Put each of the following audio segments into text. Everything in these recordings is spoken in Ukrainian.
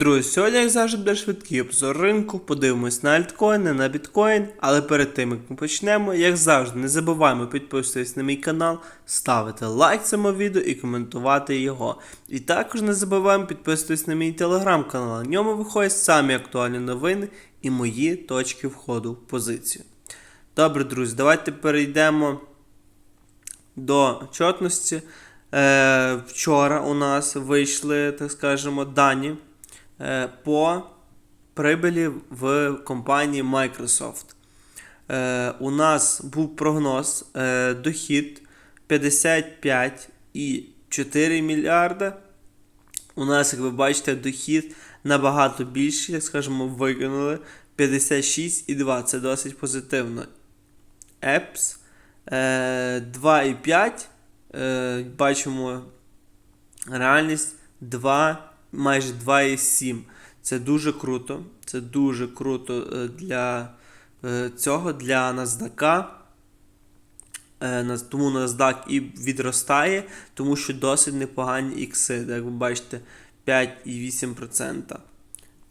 Друзі, сьогодні, як завжди, буде швидкий обзор ринку, подивимось на альткоїни, на біткоін, але перед тим як ми почнемо, як завжди, не забуваємо підписуватись на мій канал, ставити лайк цьому відео і коментувати його. І також не забуваємо підписуватись на мій телеграм-канал. На ньому виходять самі актуальні новини і мої точки входу в позицію. Добре, друзі, давайте перейдемо до чотності. Е, вчора у нас вийшли, так скажемо, дані по прибилі в компанії Microsoft. Е, у нас був прогноз е, дохід 55,4 мільярда. У нас, як ви бачите, дохід набагато більший, як скажемо, викинули 56,2. Це досить позитивно. Apps е, 2,5. Е, бачимо реальність 2, майже 2,7. Це дуже круто. Це дуже круто е, для е, цього, для NASDAQ. Е, Тому NASDAQ і відростає, тому що досить непогані ікси, як ви бачите, 5,8%.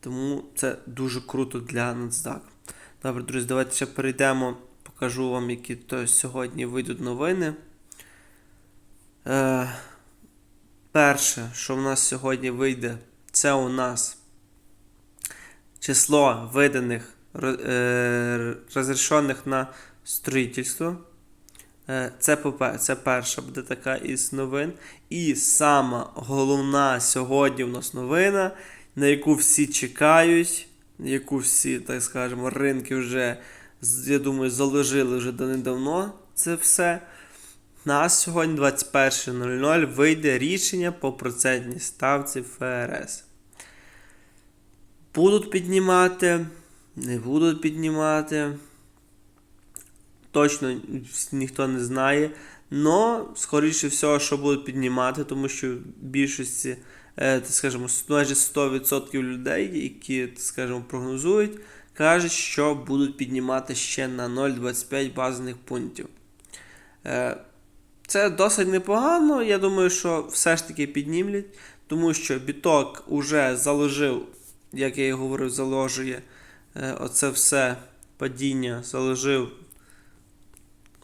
Тому це дуже круто для NASDAQ. Добре, друзі, давайте ще перейдемо, покажу вам, які то сьогодні вийдуть новини. Перше, що в нас сьогодні вийде, це у нас число виданих е, розрішених на строїтельство. Е, Це, це перша буде така із новин. І сама головна сьогодні у нас новина, на яку всі чекають, яку всі, так скажемо, ринки вже, я думаю, заложили вже давно це все. Нас сьогодні 21.00 вийде рішення по процентній ставці ФРС. Будуть піднімати, не будуть піднімати. Точно ніхто не знає. Но, скоріше всього, що будуть піднімати, тому що в більшості, е, так скажемо, майже 100% людей, які, так скажемо, прогнозують, кажуть, що будуть піднімати ще на 0,25 базових пунктів. Це досить непогано. Я думаю, що все ж таки піднімлять, тому що біток уже заложив, як я і говорив, заложує е, оце все падіння, заложив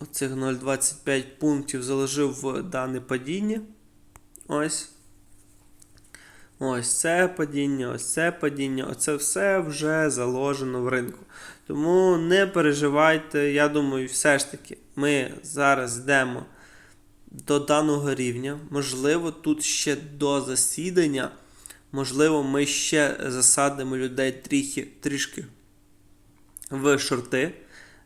оцих 0,25 пунктів, заложив в дане падіння. Ось. Ось це падіння, ось це падіння, оце все вже заложено в ринку. Тому не переживайте, я думаю, все ж таки, ми зараз йдемо до даного рівня. Можливо, тут ще до засідання. Можливо, ми ще засадимо людей трішки, трішки в шорти.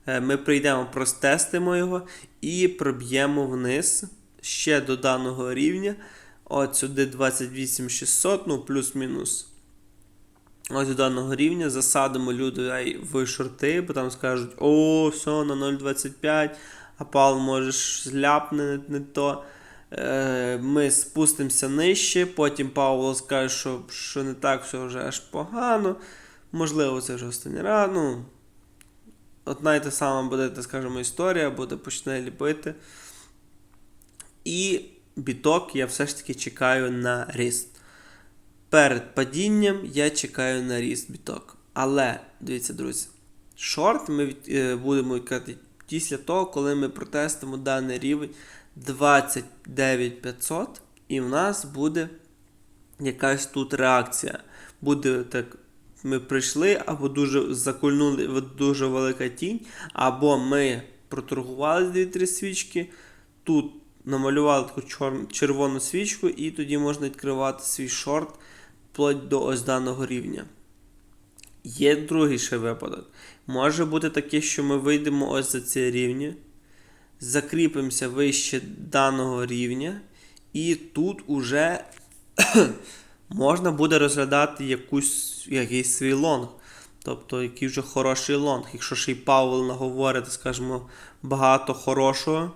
Е, Ми прийдемо, простестимо його і проб'ємо вниз ще до даного рівня. От сюди 28600, ну плюс-мінус. Ось до даного рівня засадимо людей в шорти, бо там скажуть, о, все, на 0,25, а пал можеш зляпне не то. Е, Ми спустимося нижче, потім Павло скаже, що, що не так все вже аж погано. Можливо, це вже останній раз. Ну, одна і та сама буде, так скажемо, історія, буде почне ліпити. І біток я все ж таки чекаю на ріст. Перед падінням я чекаю на ріст біток. Але, дивіться, друзі, шорт ми е, будемо після того, коли ми протестимо даний рівень 29500, і в нас буде якась тут реакція. Буде так. Ми прийшли, або дуже закольнули дуже велика тінь, або ми проторгували 2-3 свічки, тут намалювали таку червону свічку, і тоді можна відкривати свій шорт вплоть до ось даного рівня. Є другий ще випадок. Може бути таке, що ми вийдемо ось за ці рівні, закріпимося вище даного рівня, і тут уже можна буде розглядати якусь, якийсь свій лонг. Тобто, який вже хороший лонг. Якщо ще й Павел наговорить, скажімо, багато хорошого,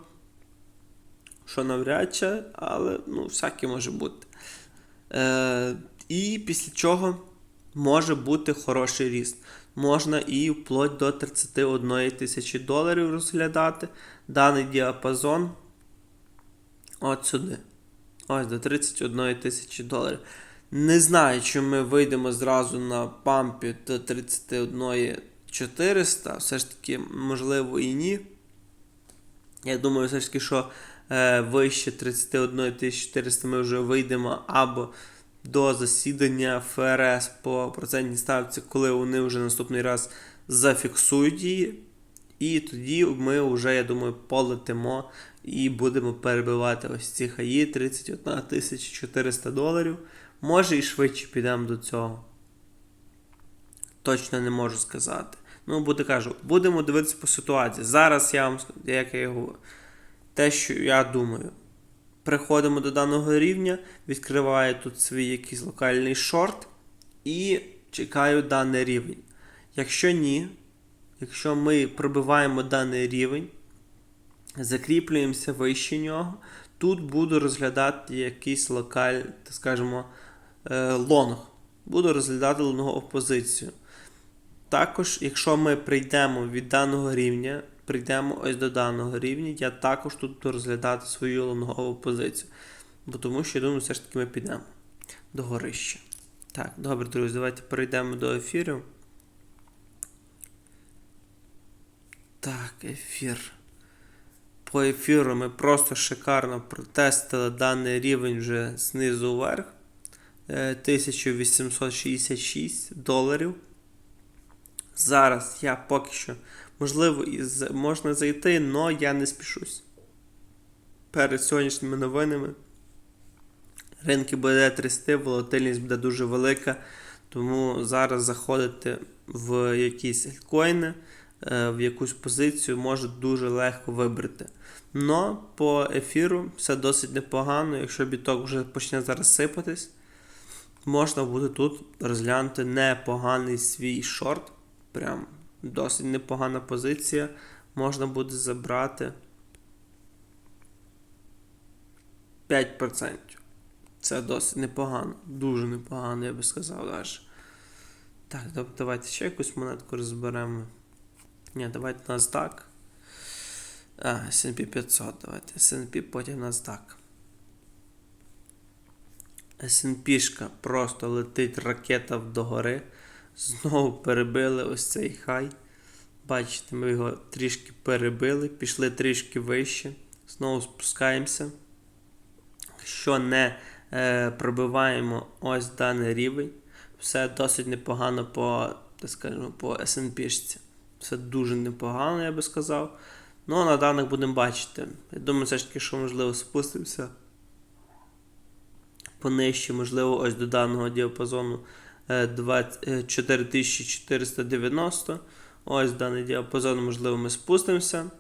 що навряд чи, але ну, всяке може бути. Е, і після чого може бути хороший ріст. Можна і вплоть до 31 тисячі доларів розглядати даний діапазон от сюди. Ось до 31 тисячі доларів. Не знаю, чи ми вийдемо зразу на пампі до 31 400, все ж таки, можливо, і ні. Я думаю, все ж таки, що е, вище 31 400 ми вже вийдемо або до засідання ФРС по процентній ставці, коли вони вже наступний раз зафіксують її. І тоді ми вже, я думаю, полетимо і будемо перебивати ось ці хаї 31 400 доларів. Може і швидше підемо до цього. Точно не можу сказати. Ну, буде кажу, будемо дивитися по ситуації. Зараз я вам ск- як я говорю, те, що я думаю. Приходимо до даного рівня, відкриваю тут свій якийсь локальний шорт і чекаю даний рівень. Якщо ні, якщо ми пробиваємо даний рівень, закріплюємося вище нього, тут буду розглядати якийсь локаль, так скажемо, е, лонг. Буду розглядати лонгову позицію. Також, якщо ми прийдемо від даного рівня, прийдемо ось до даного рівня, я також тут буду розглядати свою лонгову позицію. Бо тому що я думаю, все ж таки ми підемо до горища. Так, добре, друзі, давайте перейдемо до ефіру. Так, ефір. По ефіру ми просто шикарно протестили даний рівень вже знизу вверх. Е, 1866 доларів. Зараз я поки що, можливо, і з- можна зайти, але я не спішусь. Перед сьогоднішніми новинами ринки буде трясти, волатильність буде дуже велика. Тому зараз заходити в якісь альткоїни, е, в якусь позицію може дуже легко вибрати. Но по ефіру все досить непогано. Якщо біток вже почне зараз сипатись, можна буде тут розглянути непоганий свій шорт. Прям досить непогана позиція. Можна буде забрати 5%. Це досить непогано. Дуже непогано, я би сказав навіть. Так, давайте ще якусь монетку розберемо. Ні, давайте NASDAQ. А, S&P 500, давайте. S&P, потім NASDAQ. S&P-шка просто летить ракета догори. Знову перебили ось цей хай. Бачите, ми його трішки перебили, пішли трішки вище. Знову спускаємося. Якщо не е, пробиваємо ось даний рівень, все досить непогано по, так скажемо, по S&P-шці. Все дуже непогано, я би сказав. Ну, а на даних будемо бачити. Я думаю, все ж таки, що можливо спустимося понижче, можливо, ось до даного діапазону 20 4490. Ось даний діапазон, можливо, ми спустимося.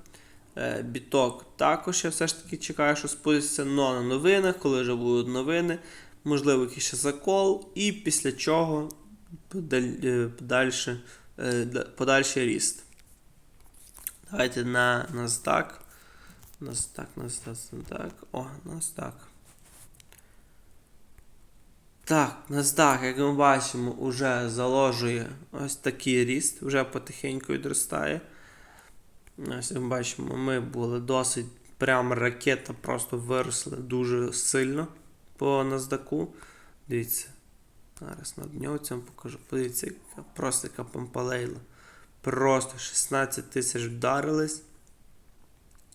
Е, Біток також я все ж таки чекаю, що спуститься. Но на новинах, коли вже будуть новини, можливо, якийсь ще закол, і після чого е, подальше, е, подальший ріст. Давайте на NASDAQ. NASDAQ, NASDAQ, NASDAQ. О, NASDAQ. Так, NASDAQ, як ми бачимо, вже заложує ось такий ріст, вже потихеньку відростає. Ось ми бачимо, ми були досить прям ракета, просто виросли дуже сильно по NASDAQ. Дивіться. Зараз над нього цьому покажу. Подивіться, яка просто яка помпалейла. Просто 16 тисяч вдарились.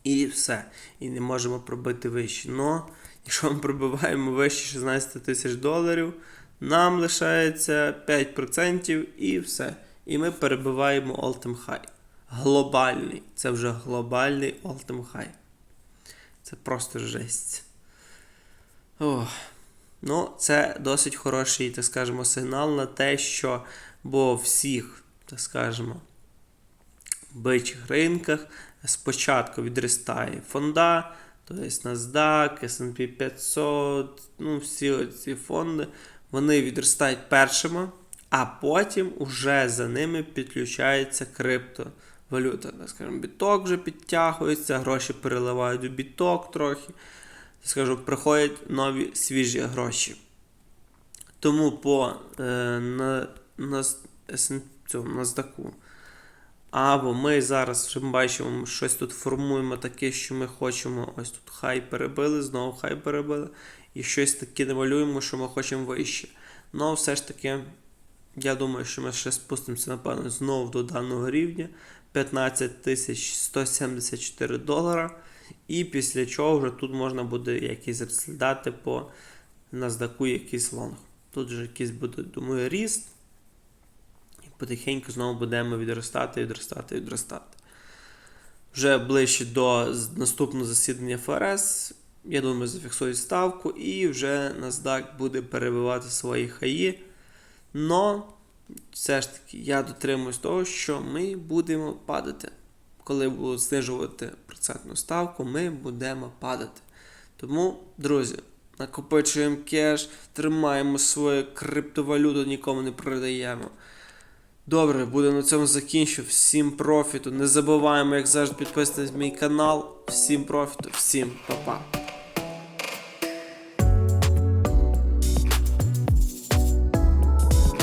І все. І не можемо пробити вище. Но, якщо ми пробиваємо вище 16 тисяч доларів, нам лишається 5% і все. І ми перебиваємо all-time high. Глобальний. Це вже глобальний all-time high. Це просто жесть. Ох. Ну, це досить хороший, так скажемо, сигнал на те, що бо всіх, так скажемо, бичих ринках спочатку відростає фонда, тобто NASDAQ, S&P 500, ну, всі ці фонди, вони відростають першими, а потім уже за ними підключається криптовалюта. Так скажемо, біток вже підтягується, гроші переливають у біток трохи. Скажу, приходять нові свіжі гроші. Тому по е, на, на, SN цьому, NASDAQ або ми зараз вже бачимо, щось тут формуємо таке, що ми хочемо. Ось тут хай перебили, знову хай перебили. І щось таке намалюємо, що ми хочемо вище. Ну, все ж таки, я думаю, що ми ще спустимося, напевно, знову до даного рівня 15 174 долара. І після чого вже тут можна буде якісь розглядати по NASDAQ якийсь лонг. Тут вже якийсь буде, думаю, ріст. Потихеньку знову будемо відростати, відростати, відростати. Вже ближче до наступного засідання ФРС. Я думаю, зафіксують ставку і вже NASDAQ буде перебивати свої хаї. Но все ж таки я дотримуюсь того, що ми будемо падати. Коли будуть знижувати процентну ставку, ми будемо падати. Тому, друзі, накопичуємо кеш, тримаємо свою криптовалюту, нікому не продаємо. Добре, буде на цьому закінчу. Всім профіту. Не забуваємо, як завжди, підписатись на мій канал. Всім профіту, всім па-па.